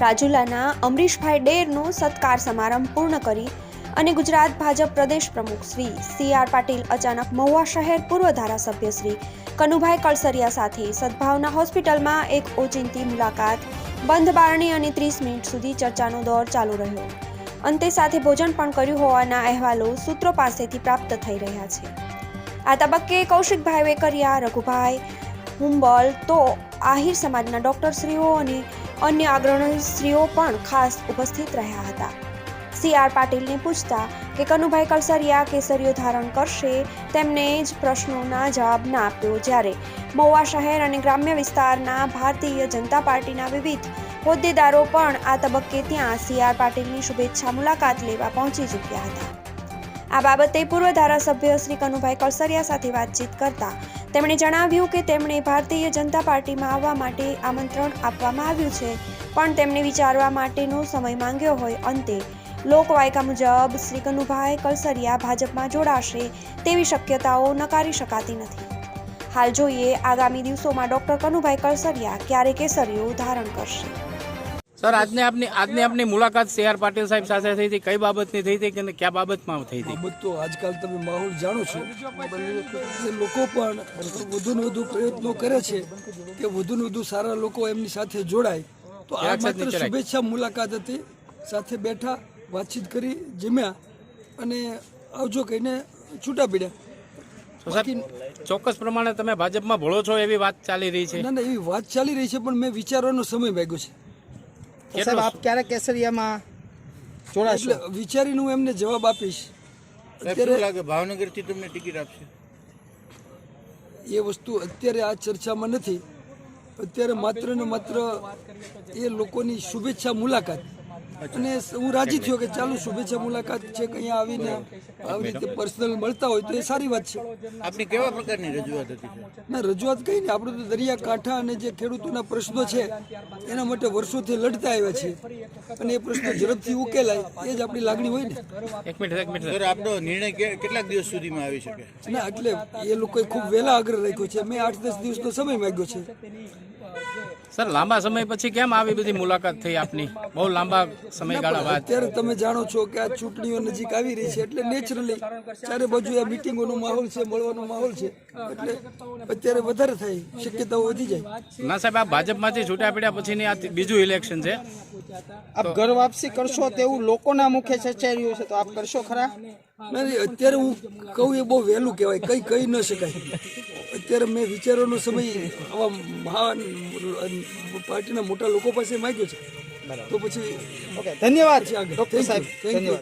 રાજુલાના અમરીશભાઈ ડેરનો સત્કાર સમારંભ પૂર્ણ કરી અને ગુજરાત ભાજપ પ્રદેશ પ્રમુખ શ્રી સી આર પાટીલ અચાનક મહુવા શહેર પૂર્વ ધારાસભ્ય શ્રી કનુભાઈ કળસરિયા સાથે સદભાવના હોસ્પિટલમાં એક ઓચિંતી મુલાકાત, બંધ બારણી અને ત્રીસ મિનિટ સુધી ચર્ચાનો દોર ચાલુ રહ્યો. અંતે સાથે ભોજન પણ કર્યું હોવાના અહેવાલો સૂત્રો પાસેથી પ્રાપ્ત થઈ રહ્યા છે. આ તબક્કે કૌશિકભાઈ વેકરિયા રઘુભાઈ હુંબલ તો આહિર સમાજના ડોક્ટરશ્રીઓ અને અન્ય અગ્રણીશ્રીઓ પણ ખાસ ઉપસ્થિત રહ્યા હતા. સી આર પાટીલને પૂછતા કે કનુભાઈ કલસરિયા કેસરીઓ ધારણ કરશે તેમને જ પ્રશ્નોના જવાબ ના આપ્યો. જ્યારે મહુવા શહેર અને ગ્રામ્ય વિસ્તારના ભારતીય જનતા પાર્ટીના વિવિધ હોદ્દેદારો પણ આ તબક્કે ત્યાં સી આર પાટીલની શુભેચ્છા મુલાકાત લેવા પહોંચી ચૂક્યા હતા. આ બાબતે પૂર્વ ધારાસભ્ય શ્રી કનુભાઈ કળસરિયા સાથે વાતચીત કરતા તેમણે જણાવ્યું કે તેમણે ભારતીય જનતા પાર્ટીમાં આવવા માટે આમંત્રણ આપવામાં આવ્યું છે, પણ તેમણે વિચારવા માટેનો સમય માંગ્યો હોય અંતે. લોકવાયકા મુજબ શ્રી કનુભાઈ કળસરિયા ભાજપમાં જોડાશે તેવી શક્યતાઓ નકારી શકાતી નથી. હાલ જોઈએ આગામી દિવસોમાં ડોક્ટર કનુભાઈ કળસરિયા ક્યારે કેસરિયું ધારણ કરશે. સર આજને આપની આજની આપની મુલાકાત સી આર પાટીલ સાહેબ સાથે થઈ હતી. કઈ બાબતની થઈ હતી કે કયા બાબતમાં થઈ હતી? બાબત તો આજકાલ તમે માહોલ જાણો છો. લોકો પણ વધુ ને વધુ પ્રયત્નો કરે છે કે વધુ ને વધુ સારા લોકો એમની સાથે જોડાય. તો આ માત્ર શુભેચ્છા મુલાકાત હતી. સાથે બેઠા વાતચીત કરી જમ્યા અને આવજો કહીને છૂટા પડ્યા. ચોક્કસ પ્રમાણે તમે ભાજપમાં ભળો છો એવી વાત ચાલી રહી છે. ના ના એવી વાત ચાલી રહી છે પણ મેં વિચારવાનો સમય માગ્યો છે. સાહેબ આપ ક્યારે કેસરિયામાં જોડાશો એટલે વિચારીને હું એમને જવાબ આપીશ. અત્યારે લાગે? ભાવનગરથી તમને ટિકિટ આપશે? એ વસ્તુ અત્યારે આ ચર્ચામાં નથી. અત્યારે માત્ર ને માત્ર એ લોકોની શુભેચ્છા મુલાકાત. અને હું રાજી થયો કે ચાલુ શુભેચ્છા મુલાકાત છે કે અહીંયા આવીને આવી રીતે પર્સનલ મળતા હોય તો એ સારી વાત છે. આપની કેવા પ્રકારની રજૂઆત હતી ના રજૂઆત કઈ ને આપણે તો દરિયા કાંઠા અને જે ખેડૂતોના પ્રશ્નો છે એના માટે વર્ષોથી લડતા આવ્યા છીએ. અને એ પ્રશ્નો ઝડપથી ઉકેલાય એ જ આપણી લાગણી હોય ને. એક મિનિટ એક મિનિટ. સર આપનો નિર્ણય કેટલાક દિવસ સુધીમાં આવી શકે? ના એટલે એ લોકોએ ખૂબ વહેલા આગ્રહ રાખ્યો છે. મેં આઠ દસ દિવસનો સમય માંગ્યો છે. સર લાંબા સમય પછી કેમ આવી બધી મુલાકાત થઈ આપની? બહુ લાંબા સમયગાળા બાદ. અત્યારે તમે જાણો છો કે આ ચૂંટણીઓ નજીક આવી રહી છે એટલે નેચરલી ચારે બાજુ આ મિટિંગોનો માહોલ છે મળવાનો માહોલ છે. એટલે અત્યારે વધારે થાય શક્યતાઓ વધી જાય. ના સાહેબ આ ભાજપમાંથી છૂટા પડ્યા પછીની આ બીજું ઇલેક્શન છે. આપ ઘર વાપસી કરશો તેવું લોકોના મુખે ચર્ચાઈ રહ્યું છે તો આપ કરશો ખરા? નહીં, અત્યારે હું કહું એ બહુ વહેલું કહેવાય કઈ કહી ન શકાય. અત્યારે મેં વિચારોનો સમય આવા મહાન પાર્ટીના મોટા લોકો પાસે માંગ્યો છે તો પછી ઓકે ધન્યવાદ. ડોક્ટર. સાહેબ. ધન્યવાદ